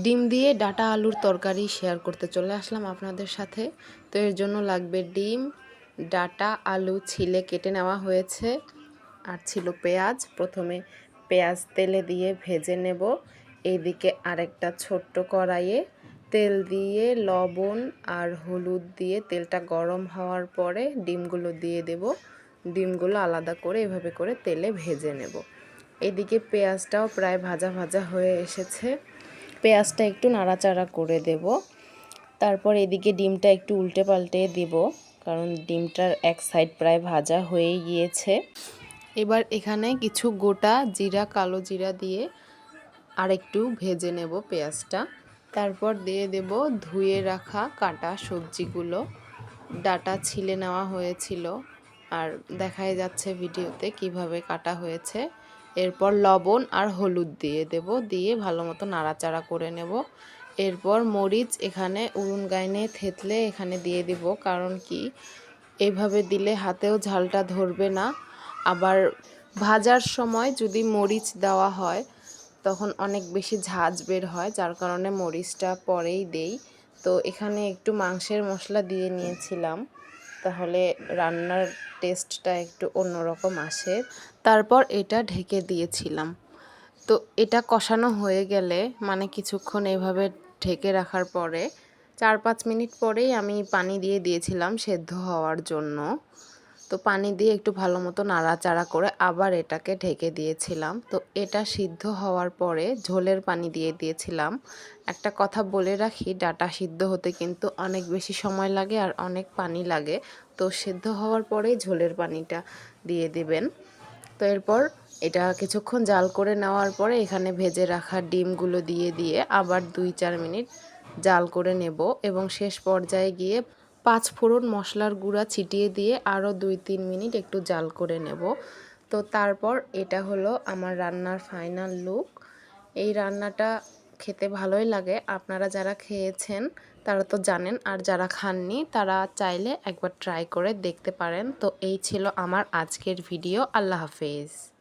ডিম দিয়ে ডাটা আলুর তরকারি শেয়ার করতে চলে আসলাম আপনাদের সাথে। তো এর জন্য লাগবে ডিম, ডাটা, আলু, ছিলে কেটে নেওয়া হয়েছে আর ছিল পেঁয়াজ। প্রথমে পেঁয়াজ তেলে দিয়ে ভেজে নেব। এদিকে আরেকটা ছোট্ট কড়াইয়ে তেল দিয়ে লবণ আর হলুদ দিয়ে তেলটা গরম হওয়ার পরে ডিমগুলো দিয়ে দেব। ডিমগুলো আলাদা করে এভাবে করে তেলে ভেজে নেব। এদিকে পেঁয়াজটাও প্রায় ভাজা ভাজা হয়ে এসেছে। পেঁয়াজটা একটু নাড়াচাড়া করে দেব। তারপর এদিকে ডিমটা একটু উল্টে পাল্টে দেব, কারণ ডিমটার এক সাইড প্রায় ভাজা হয়ে গিয়েছে। এবার এখানে কিছু গোটা জিরা, কালো জিরা দিয়ে আর একটু ভেজে নেব পেঁয়াজটা। তারপর দিয়ে দেব ধুয়ে রাখা কাটা সবজিগুলো। ডাটা ছিলে নেওয়া হয়েছিল, আর দেখাই যাচ্ছে ভিডিওতে কীভাবে কাটা হয়েছে। এরপর লবণ আর হলুদ দিয়ে দেব, দিয়ে ভালো মতো নাড়াচাড়া করে নেব। এরপর মরিচ এখানে উড়ুন গাইনে থেতলে এখানে দিয়ে দিব, কারণ কি এইভাবে দিলে হাতেও ঝালটা ধরবে না। আবার ভাজার সময় যদি মরিচ দেওয়া হয়, তখন অনেক বেশি ঝাঁজ বের হয়, যার কারণে মরিচটা পরেই দেই। তো এখানে একটু মাংসের মশলা দিয়ে নিয়েছিলাম। তাহলে রান্নার টেস্টটা একটু অন্যরকম আসে। তারপর এটা ঢেকে দিয়েছিলাম। তো এটা কষানো হয়ে গেলে মানে কিছুক্ষণ এভাবে ঢেকে রাখার পরে চার পাঁচ মিনিট পরেই আমি পানি দিয়ে দিয়েছিলাম সেদ্ধ হওয়ার জন্য। তো পানি দিয়ে একটু ভালো মতো নাড়াচাড়া করে আবার এটাকে ঢেকে দিয়েছিলাম। তো এটা সিদ্ধ হওয়ার পরে ঝোলের পানি দিয়ে দিয়েছিলাম। একটা কথা বলে রাখি, ডাটা সিদ্ধ হতে কিন্তু অনেক বেশি সময় লাগে আর অনেক পানি লাগে। তো সিদ্ধ হওয়ার পরেই ঝোলের পানিটা দিয়ে দিবেন। তো এরপর এটা কিছুক্ষণ জাল করে নেওয়ার পরে এখানে ভেজে রাখা ডিমগুলো দিয়ে দিয়ে আবার দুই চার মিনিট জাল করে নেব এবং শেষ পর্যায়ে গিয়ে পাঁচ ফোড়ন মশলার গুঁড়া ছিটিয়ে দিয়ে আরও দুই তিন মিনিট একটু জাল করে নেব। তো তারপর এটা হলো আমার রান্নার ফাইনাল লুক এই রান্নাটা খেতে ভালোই লাগে। আপনারা যারা খেয়েছেন, তারা তো জানেন, আর যারা খাননি, তারা চাইলে একবার ট্রাই করে দেখতে পারেন। তো এই ছিল আমার আজকের ভিডিও আল্লাহ হাফেজ।